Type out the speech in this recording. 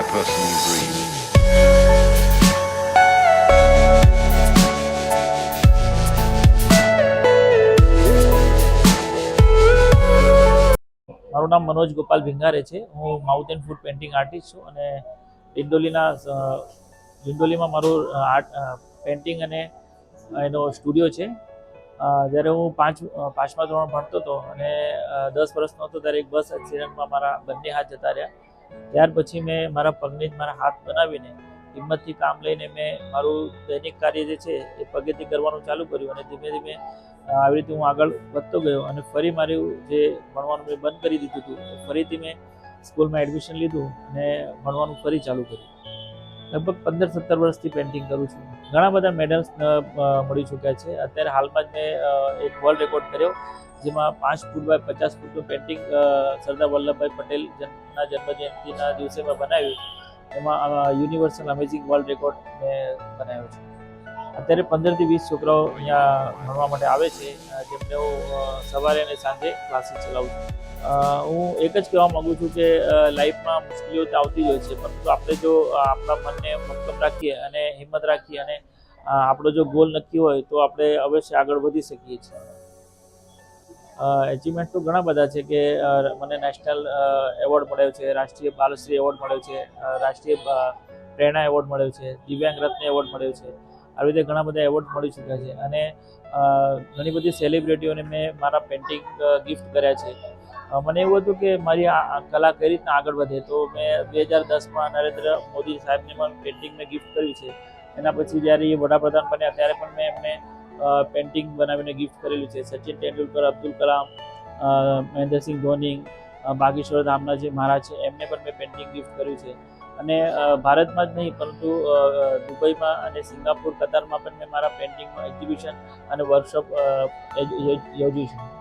my personal dream. મારું નામ મનોજ ગોપાલ ભિંગારે છે. હું mouth and foot painting artist છું અને ડિંડોલીના ડિંડોલીમાં મારું આર્ટ પેઇન્ટિંગ અને એનો સ્ટુડિયો છે. જ્યારે હું પાંચ પાંચમા ધોરણ ભણતો હતો અને દસ વર્ષનો હતો ત્યારે એક બસ એક્સિડન્ટમાં મારા બંને હાથ જતા રહ્યા. ત્યાર પછી મેં મારા પગને જ મારા હાથ બનાવીને હિંમતથી કામ લઈને મેં મારું દૈનિક કાર્ય જે છે એ પગેથી કરવાનું ચાલુ કર્યું અને ધીમે ધીમે આવી રીતે હું આગળ વધતો ગયો અને ફરી મારું જે ભણવાનું મેં બંધ કરી દીધું હતું ફરીથી મેં સ્કૂલમાં એડમિશન લીધું અને ભણવાનું ફરી ચાલુ કર્યું. લગભગ પંદર સત્તર વર્ષથી પેઇન્ટિંગ કરું છું. ઘણા બધા મેડલ્સ મળી ચૂક્યા છે. અત્યારે હાલમાં જ મેં એક વર્લ્ડ રેકોર્ડ કર્યો, જેમાં પાંચ ફૂટ બાય પચાસ ફૂટનું પેઇન્ટિંગ સરદાર વલ્લભભાઈ પટેલના જન્મજયંતિના દિવસે મેં બનાવ્યું. એમાં યુનિવર્સલ અમેઝિંગ વર્લ્ડ રેકોર્ડ મેં બનાવ્યો છે. અત્યારે પંદરથી વીસ છોકરાઓ અહીંયા ભણવા માટે આવે છે જેમને હું સવારે અને સાંજે ક્લાસીસ ચલાવું છું. હું એક જ કહેવા માગું છું કે લાઈફમાં મુશ્કેલીઓ તો આવતી જ હોય છે, પરંતુ આપણે જો આપણા મનને મક્કમ રાખીએ અને હિંમત રાખીએ અને આપણો જો ગોલ નક્કી હોય તો આપણે અવશ્ય આગળ વધી શકીએ છીએ. એચિવમેન્ટ તો ઘણા બધા છે કે મને નેશનલ એવોર્ડ મળ્યો છે, રાષ્ટ્રીય બાલશ્રી એવોર્ડ મળ્યો છે રાષ્ટ્રીય પ્રેરણા એવોર્ડ મળ્યો છે, દિવ્યાંગ રત્ન એવોર્ડ મળ્યો છે. આવી રીતે ઘણા બધા એવોર્ડ મળી ચૂક્યા છે. અને ઘણી બધી સેલિબ્રિટીઓને મેં મારા પેઇન્ટિંગ ગિફ્ટ કર્યા છે. મને એવું હતું કે મારી આ કલા કઈ રીતના આગળ વધે? તો મેં બે હજાર દસમાં નરેન્દ્ર મોદી સાહેબને પણ પેઇન્ટિંગ ગિફ્ટ કર્યું છે. એના પછી જ્યારે એ વડાપ્રધાન બન્યા, ત્યારે પણ મેં એમને પેઇન્ટિંગ બનાવીને ગિફ્ટ કરેલું છે. સચિન તેંડુલકર, અબ્દુલ કલામ મહેન્દ્રસિંહ ધોની બાગેશ્વર ધામના જે મહારાજ છે, એમને પણ મેં પેઇન્ટિંગ ગિફ્ટ કર્યું છે. અને ભારતમાં જ નહીં, પરંતુ દુબઈમાં અને સિંગાપુર, કતારમાં પણ મેં મારા પેઇન્ટિંગનું એક્ઝિબિશન અને વર્કશોપ યોજ્યું છે.